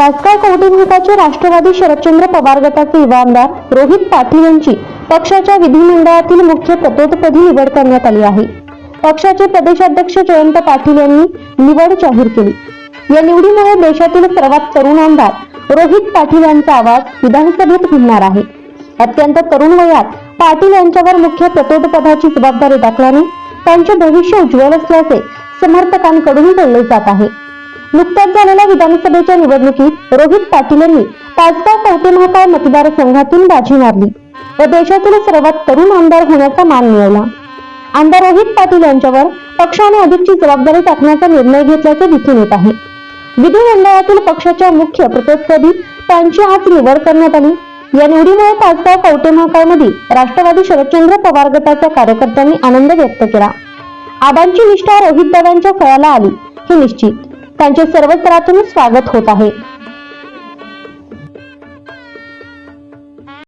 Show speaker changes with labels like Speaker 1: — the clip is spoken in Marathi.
Speaker 1: तात्काळ कौटुंबिकाचे राष्ट्रवादी शरदचंद्र पवार गटाचे युवा आमदार रोहित पाटील यांची पक्षाच्या विधिमंडळातील मुख्य प्रतोदपदी निवड करण्यात आली आहे. पक्षाचे प्रदेशाध्यक्ष जयंत पाटील यांनी निवड जाहीर केली. या निवडीमुळे देशातील सर्वात तरुण आमदार रोहित पाटील यांचा आवाज विधानसभेत घुमणार आहे. अत्यंत तरुण वयात पाटील यांच्यावर मुख्य प्रतोदपदाची जबाबदारी टाकल्याने त्यांचे भविष्य उज्ज्वल असल्याचे समर्थकांकडून बोलले जात आहे. नुकत्याच झालेल्या विधानसभेच्या निवडणुकीत रोहित पाटील यांनी तासगाव कवटे महाकाळ मतदारसंघातून बाजी मारली व देशातील सर्वात तरुण आमदार होण्याचा मान मिळवला. आमदार रोहित पाटील यांच्यावर पक्षाने अधिकची जबाबदारी टाकण्याचा निर्णय घेतल्याचे दिसून येत आहे. विधिमंडळातील पक्षाच्या मुख्य प्रतिस्पर्धी त्यांची आज निवड करण्यात आली. या निवडीमुळे पाचगाव कवटे महाकाळमधील राष्ट्रवादी शरदचंद्र पवार गटाच्या कार्यकर्त्यांनी आनंद व्यक्त केला. आबांची निष्ठा रोहित दादांच्या फळाला आली हे निश्चित. त्यांचे सर्व स्तरातून स्वागत होत आहे.